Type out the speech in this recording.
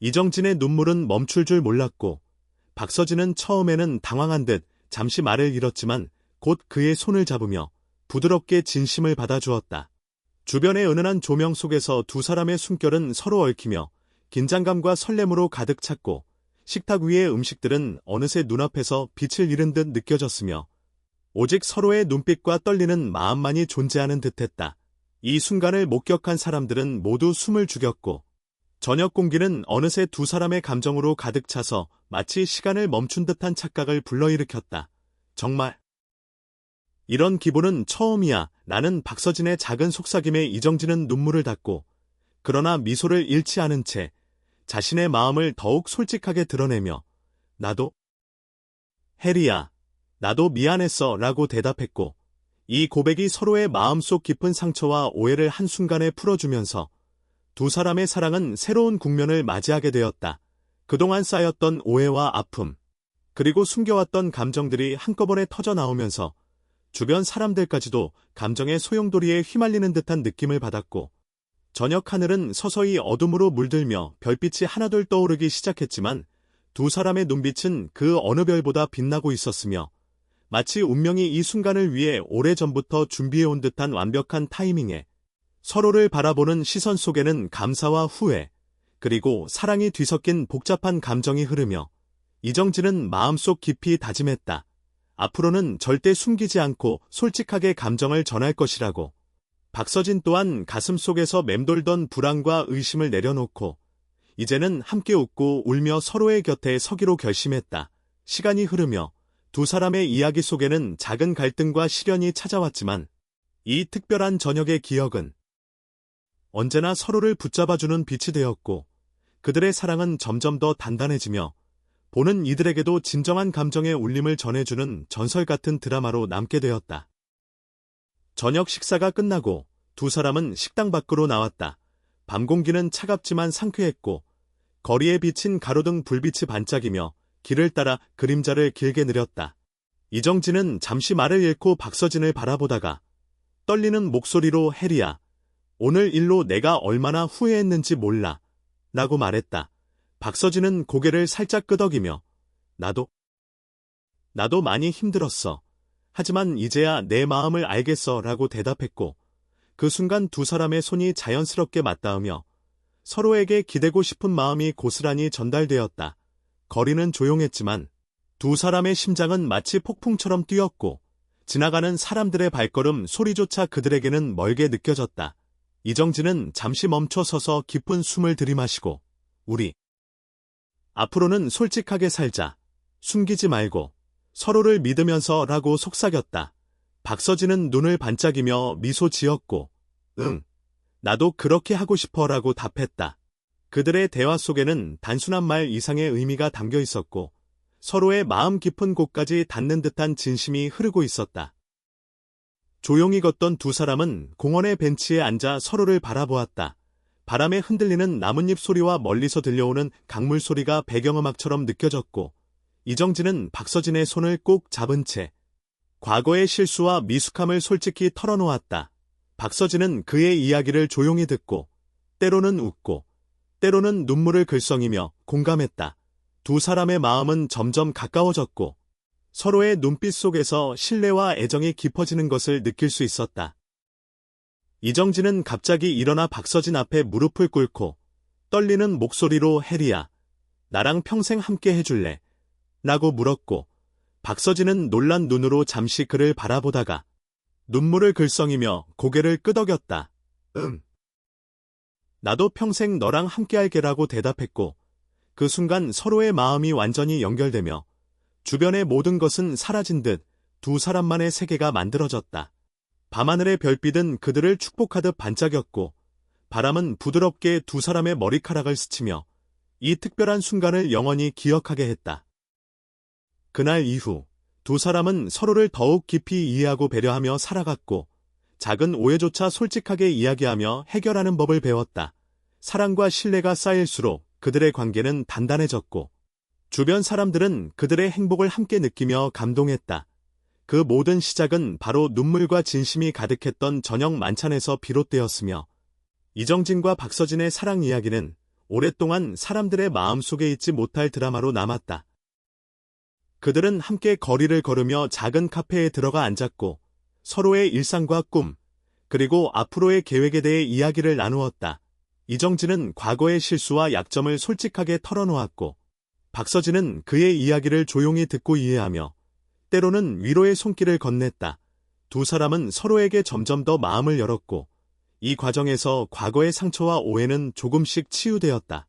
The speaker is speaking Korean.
이정진의 눈물은 멈출 줄 몰랐고 박서진은 처음에는 당황한 듯 잠시 말을 잃었지만 곧 그의 손을 잡으며 부드럽게 진심을 받아주었다. 주변의 은은한 조명 속에서 두 사람의 숨결은 서로 얽히며 긴장감과 설렘으로 가득 찼고 식탁 위의 음식들은 어느새 눈앞에서 빛을 잃은 듯 느껴졌으며 오직 서로의 눈빛과 떨리는 마음만이 존재하는 듯했다. 이 순간을 목격한 사람들은 모두 숨을 죽였고 저녁 공기는 어느새 두 사람의 감정으로 가득 차서 마치 시간을 멈춘 듯한 착각을 불러일으켰다. 정말 이런 기분은 처음이야. 나는 박서진의 작은 속삭임에 이정진은 눈물을 닦고 그러나 미소를 잃지 않은 채 자신의 마음을 더욱 솔직하게 드러내며 나도 해리야 나도 미안했어 라고 대답했고 이 고백이 서로의 마음속 깊은 상처와 오해를 한순간에 풀어주면서 두 사람의 사랑은 새로운 국면을 맞이하게 되었다. 그동안 쌓였던 오해와 아픔, 그리고 숨겨왔던 감정들이 한꺼번에 터져 나오면서 주변 사람들까지도 감정의 소용돌이에 휘말리는 듯한 느낌을 받았고 저녁 하늘은 서서히 어둠으로 물들며 별빛이 하나둘 떠오르기 시작했지만 두 사람의 눈빛은 그 어느 별보다 빛나고 있었으며 마치 운명이 이 순간을 위해 오래전부터 준비해온 듯한 완벽한 타이밍에 서로를 바라보는 시선 속에는 감사와 후회, 그리고 사랑이 뒤섞인 복잡한 감정이 흐르며 이정진은 마음속 깊이 다짐했다. 앞으로는 절대 숨기지 않고 솔직하게 감정을 전할 것이라고. 박서진 또한 가슴 속에서 맴돌던 불안과 의심을 내려놓고 이제는 함께 웃고 울며 서로의 곁에 서기로 결심했다. 시간이 흐르며 두 사람의 이야기 속에는 작은 갈등과 시련이 찾아왔지만 이 특별한 저녁의 기억은 언제나 서로를 붙잡아주는 빛이 되었고 그들의 사랑은 점점 더 단단해지며 보는 이들에게도 진정한 감정의 울림을 전해주는 전설 같은 드라마로 남게 되었다. 저녁 식사가 끝나고 두 사람은 식당 밖으로 나왔다. 밤 공기는 차갑지만 상쾌했고 거리에 비친 가로등 불빛이 반짝이며 길을 따라 그림자를 길게 느렸다. 이정진은 잠시 말을 잃고 박서진을 바라보다가 떨리는 목소리로 해리야, 오늘 일로 내가 얼마나 후회했는지 몰라. 라고 말했다. 박서진은 고개를 살짝 끄덕이며 나도 나도 많이 힘들었어. 하지만 이제야 내 마음을 알겠어 라고 대답했고 그 순간 두 사람의 손이 자연스럽게 맞닿으며 서로에게 기대고 싶은 마음이 고스란히 전달되었다. 거리는 조용했지만 두 사람의 심장은 마치 폭풍처럼 뛰었고 지나가는 사람들의 발걸음 소리조차 그들에게는 멀게 느껴졌다. 이정진은 잠시 멈춰 서서 깊은 숨을 들이마시고 우리 앞으로는 솔직하게 살자. 숨기지 말고 서로를 믿으면서 라고 속삭였다. 박서진은 눈을 반짝이며 미소 지었고 응, 나도 그렇게 하고 싶어 라고 답했다. 그들의 대화 속에는 단순한 말 이상의 의미가 담겨 있었고 서로의 마음 깊은 곳까지 닿는 듯한 진심이 흐르고 있었다. 조용히 걷던 두 사람은 공원의 벤치에 앉아 서로를 바라보았다. 바람에 흔들리는 나뭇잎 소리와 멀리서 들려오는 강물 소리가 배경음악처럼 느껴졌고 이정진은 박서진의 손을 꼭 잡은 채 과거의 실수와 미숙함을 솔직히 털어놓았다. 박서진은 그의 이야기를 조용히 듣고 때로는 웃고 때로는 눈물을 글썽이며 공감했다. 두 사람의 마음은 점점 가까워졌고 서로의 눈빛 속에서 신뢰와 애정이 깊어지는 것을 느낄 수 있었다. 이정진은 갑자기 일어나 박서진 앞에 무릎을 꿇고 떨리는 목소리로 해리야, 나랑 평생 함께 해줄래? 라고 물었고 박서진은 놀란 눈으로 잠시 그를 바라보다가 눈물을 글썽이며 고개를 끄덕였다. 음. 나도 평생 너랑 함께할게라고 대답했고 그 순간 서로의 마음이 완전히 연결되며 주변의 모든 것은 사라진 듯 두 사람만의 세계가 만들어졌다. 밤하늘의 별빛은 그들을 축복하듯 반짝였고 바람은 부드럽게 두 사람의 머리카락을 스치며 이 특별한 순간을 영원히 기억하게 했다. 그날 이후 두 사람은 서로를 더욱 깊이 이해하고 배려하며 살아갔고 작은 오해조차 솔직하게 이야기하며 해결하는 법을 배웠다. 사랑과 신뢰가 쌓일수록 그들의 관계는 단단해졌고 주변 사람들은 그들의 행복을 함께 느끼며 감동했다. 그 모든 시작은 바로 눈물과 진심이 가득했던 저녁 만찬에서 비롯되었으며 이정진과 박서진의 사랑 이야기는 오랫동안 사람들의 마음속에 잊지 못할 드라마로 남았다. 그들은 함께 거리를 걸으며 작은 카페에 들어가 앉았고 서로의 일상과 꿈, 그리고 앞으로의 계획에 대해 이야기를 나누었다. 이정진은 과거의 실수와 약점을 솔직하게 털어놓았고 박서진은 그의 이야기를 조용히 듣고 이해하며 때로는 위로의 손길을 건넸다. 두 사람은 서로에게 점점 더 마음을 열었고 이 과정에서 과거의 상처와 오해는 조금씩 치유되었다.